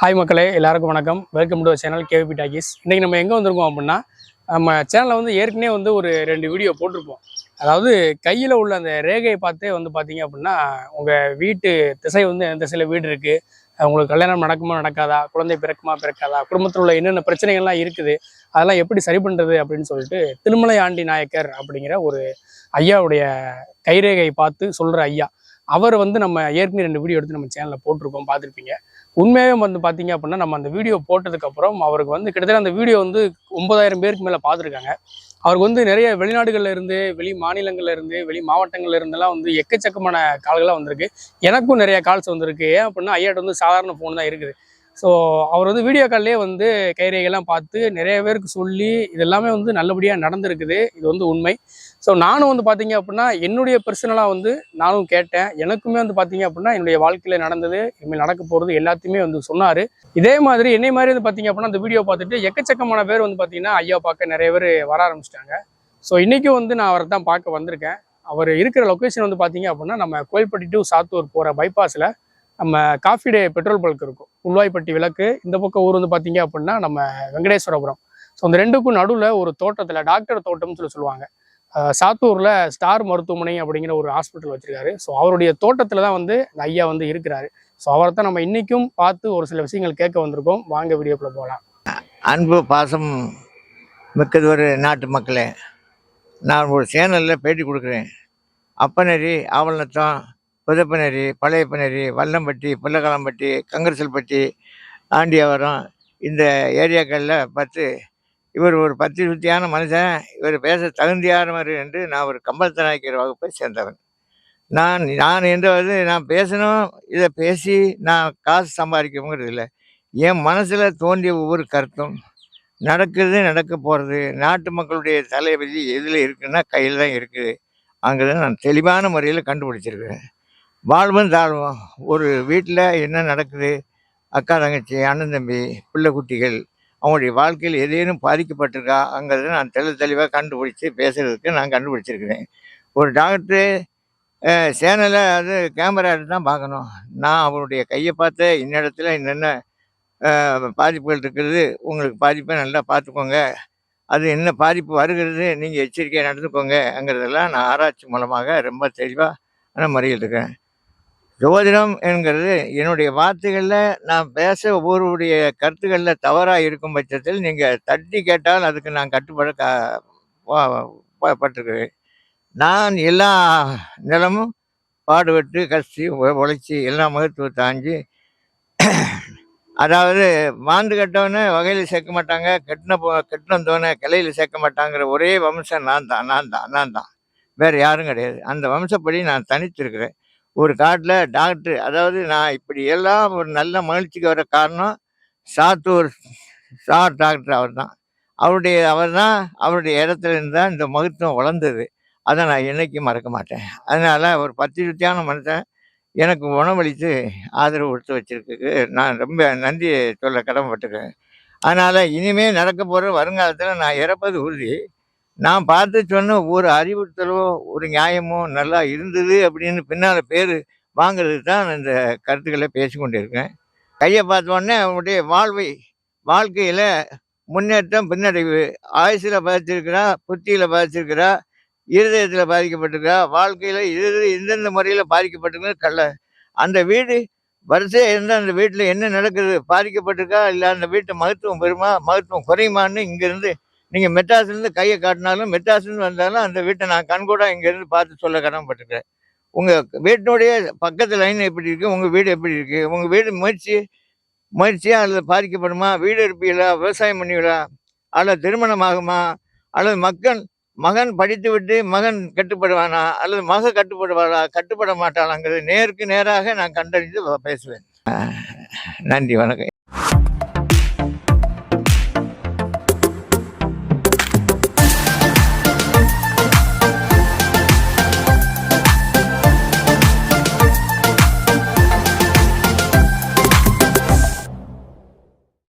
Hi மக்களே எல்லாருக்கும் வணக்கம். Welcome to channel KVP talkies இன்றைக்கி நம்ம எங்கே வந்திருக்கோம் அப்படின்னா நம்ம சேனலில் வந்து ஏற்கனவே வந்து ஒரு ரெண்டு வீடியோ போட்டிருப்போம். அதாவது கையில் உள்ள அந்த ரேகையை பார்த்தே வந்து பார்த்தீங்க அப்படின்னா உங்கள் வீட்டு திசை வந்து எந்த திசையில் வீடு இருக்குது உங்களுக்கு கல்யாணம் நடக்குமா நடக்காதா? குழந்தை பிறக்குமா பிறக்காதா? குடும்பத்தில் உள்ள என்னென்ன பிரச்சனைகள்லாம் இருக்குது? அதெல்லாம் எப்படி சரி பண்ணுறது அப்படின்னு சொல்லிட்டு திருமலை ஆண்டி நாயக்கர் அப்படிங்கிற ஒரு ஐயாவுடைய கைரேகையை பார்த்து சொல்கிற ஐயா. அவர் வந்து நம்ம ஏற்கனவே ரெண்டு வீடியோ எடுத்து நம்ம சேனலில் போட்டிருக்கோம் பார்த்துருப்பீங்க. உண்மையாகவே வந்து பார்த்தீங்க அப்படின்னா நம்ம அந்த வீடியோ போட்டதுக்கப்புறம் அவருக்கு வந்து கிட்டத்தட்ட அந்த வீடியோ வந்து ஒன்பதாயிரம் பேருக்கு மேலே பார்த்துருக்காங்க அவருக்கு வந்து நிறைய வெளிநாடுகள்ல இருந்து வெளி மாநிலங்கள்ல இருந்து வெளி மாவட்டங்கள்ல இருந்தெல்லாம் வந்து எக்கச்சக்கமான கால்கள்லாம் வந்திருக்கு. எனக்கும் நிறைய கால்ஸ் வந்திருக்கு. ஏன் அப்படின்னா ஐயாட்ட வந்து சாதாரண ஃபோன் தான் இருக்குது. ஸோ அவர் வந்து வீடியோ கால்லேயே வந்து கைரேகைலாம் பார்த்து நிறைய பேருக்கு சொல்லி இது எல்லாமே வந்து நல்லபடியாக நடந்திருக்குது. இது வந்து உண்மை. ஸோ நானும் வந்து பார்த்தீங்க அப்படின்னா என்னுடைய பர்சனலாக வந்து நானும் கேட்டேன். எனக்குமே வந்து பார்த்தீங்க அப்படின்னா என்னுடைய வாழ்க்கையில் நடந்தது இனிமேல் நடக்க போகிறது எல்லாத்தையுமே வந்து சொன்னார். இதே மாதிரி என்னை மாதிரி வந்து பார்த்தீங்க அப்படின்னா அந்த வீடியோ பார்த்துட்டு எக்கச்சக்கமான பேர் வந்து பார்த்தீங்கன்னா ஐயா பார்க்க நிறைய பேர் வர ஆரம்பிச்சிட்டாங்க. ஸோ இன்றைக்கும் வந்து நான் அவரை தான் பார்க்க வந்திருக்கேன். அவர் இருக்கிற லொக்கேஷன் வந்து பார்த்தீங்க அப்படின்னா நம்ம கோயில்பட்டி டு சாத்தூர் போகிற பைபாஸில் நம்ம காஃபி டே பெட்ரோல் பல்க் இருக்கும். உள்வாய்ப்பட்டி விளக்கு. இந்த பக்கம் ஊர் வந்து பார்த்தீங்க அப்படின்னா நம்ம வெங்கடேஸ்வரபுரம். ஸோ அந்த ரெண்டுக்கும் நடுவில் ஒரு தோட்டத்தில் டாக்டர் தோட்டம்னு சொல்லி சொல்லுவாங்க. சாத்தூரில் ஸ்டார் மருத்துவமனை அப்படிங்கிற ஒரு ஹாஸ்பிட்டல் வச்சுருக்காரு. ஸோ அவருடைய தோட்டத்தில் தான் வந்து ஐயா வந்து இருக்கிறாரு. ஸோ அவரை தான் நம்ம இன்றைக்கும் பார்த்து ஒரு சில விஷயங்கள் கேட்க வந்திருக்கோம். வாங்க வீடியோக்குள்ளே போகலாம் அன்பு பாசம் மிக்கது ஒரு நாட்டு மக்களே. நான் ஒரு சேனலில் பேட்டி கொடுக்குறேன். அப்பநெறி ஆவலநத்தம் புதப்பநெறி பழையப்பநெறி வல்லம்பட்டி புல்லகலம்பட்டி கங்கரசல்பட்டி ஆண்டியாவரம் இந்த ஏரியாக்களில் பார்த்து இவர் ஒரு பத்து சுத்தியான மனுஷன். இவர் பேச தகுந்தியானவர் என்று நான் ஒரு கம்பளத்தனாய்க்கிற வகுப்பை சேர்ந்தவன். நான் நான் என்றது நான் பேசணும் இதை பேசி நான் காசு சம்பாதிக்கணுங்கிறது இல்லை. என் மனசில் தோன்றிய ஒவ்வொரு கருத்தும் நடக்கிறது நடக்க போகிறது நாட்டு மக்களுடைய தலைவிதி எதில் இருக்குன்னா கையில் தான் இருக்குது. அங்கே நான் தெளிவான முறையில் கண்டுபிடிச்சிருக்கிறேன். வாழ்வும் தாழ்வும் ஒரு வீட்டில் என்ன நடக்குது? அக்கா தங்கச்சி அண்ணன் தம்பி பிள்ளை குட்டிகள் அவங்களுடைய வாழ்க்கையில் ஏதேனும் பாதிக்கப்பட்டிருக்கா? அங்கிறத நான் தெளி தெளிவாக கண்டுபிடிச்சி பேசுகிறதுக்கு நான் கண்டுபிடிச்சிருக்கிறேன். ஒரு டாக்டரு சேனலை அது கேமரா எடுத்து தான் பார்க்கணும். நான் அவருடைய கையை பார்த்து இன்னிடத்துல என்னென்ன பாதிப்புகள் இருக்கிறது உங்களுக்கு பாதிப்பை நல்லா பார்த்துக்கோங்க. அது என்ன பாதிப்பு வருகிறது நீங்கள் எச்சரிக்கையாக நடந்துக்கோங்கங்கிறதெல்லாம் நான் ஆராய்ச்சி மூலமாக ரொம்ப தெளிவான முறையில் இருக்கேன் ஜோதிடம் என்கிறது என்னுடைய வார்த்தைகளில் நான் பேச ஒவ்வொருடைய கருத்துக்களில் தவறாக இருக்கும் பட்சத்தில் நீங்கள் தட்டி கேட்டால் அதுக்கு நான் கட்டுப்பட க பட்டிருக்கிறேன். நான் எல்லா நிலமும் பாடுபட்டு கஷ்டி உழைச்சி எல்லா மகத்துவம் தாங்கி அதாவது மாந்து கட்டவனே வகையில் சேர்க்க மாட்டாங்க கெட்டின போ கெட்டினந்தோனை கிளையில் சேர்க்க மாட்டாங்கிற ஒரே வம்சம் நான் தான் நான் தான் நான் தான். வேறு யாரும் கிடையாது. அந்த வம்சப்படி நான் தனித்திருக்கிறேன். ஒரு காட்டில் டாக்டர் அதாவது நான் இப்படி எல்லாம் ஒரு நல்ல மகிழ்ச்சிக்கு வர காரணம் சாத்தூர் சார் டாக்டர் அவர் தான் அவருடைய அவர் தான் அவருடைய இடத்துல இருந்து தான் இந்த மகத்துவம் வளர்ந்தது. அதை நான் என்னைக்கும் மறக்க மாட்டேன். அதனால் ஒரு பத்து சுத்தியான மனுஷன் எனக்கு உணவளித்து ஆதரவு கொடுத்து வச்சிருக்கு நான் ரொம்ப நன்றி சொல்ல கடமைப்பட்டிருக்கேன். அதனால் இனிமேல் நடக்க போகிற வருங்காலத்தில் நான் இறப்பது உறுதி. நான் பார்த்து சொன்ன ஒரு அறிவுறுத்தலோ ஒரு நியாயமோ நல்லா இருந்தது அப்படின்னு பின்னால் பேர் வாங்குறதுக்கு தான் இந்த கருத்துக்களை பேசிக்கொண்டு இருக்கேன். கையை பார்த்த அவனுடைய வாழ்வை வாழ்க்கையில் முன்னேற்றம் பின்னடைவு. ஆயுசில் பாதிச்சிருக்கிறா புத்தியில் பாதிச்சிருக்கிறா இருதயத்தில் பாதிக்கப்பட்டிருக்கிறா வாழ்க்கையில் இது எந்தெந்த முறையில் பாதிக்கப்பட்டிருக்குன்னு கல்ல அந்த வீடு வரிசையாக இருந்தால் அந்த வீட்டில் என்ன நடக்குது பாதிக்கப்பட்டிருக்கா இல்லை அந்த வீட்டு மகத்துவம் பெறுமா மகத்துவம் குறையுமான்னு இங்கேருந்து நீங்கள் மெட்ராஸ்லேருந்து கையை காட்டினாலும் மெட்ராஸ்லேருந்து வந்தாலும் அந்த வீட்டை நான் கண்கூட இங்கேருந்து பார்த்து சொல்ல கடமைப்பட்டிருக்கேன் உங்கள் வீட்டினுடைய பக்கத்து லைன் எப்படி இருக்குது உங்கள் வீடு எப்படி இருக்குது உங்கள் வீடு முயற்சி முயற்சியாக அல்லது பாதிக்கப்படுமா? வீடு இருப்பீங்களா விவசாயம் பண்ணுவீங்களா அல்லது திருமணம் ஆகுமா? அல்லது மக்கள் மகன் படித்து விட்டு மகன் கட்டுப்படுவானா? அல்லது மக கட்டுப்படுவாளா? கட்டுப்பட மாட்டாளாங்கிறது நேருக்கு நேராக நான் கண்டறிந்து பேசுவேன். நன்றி வணக்கம்.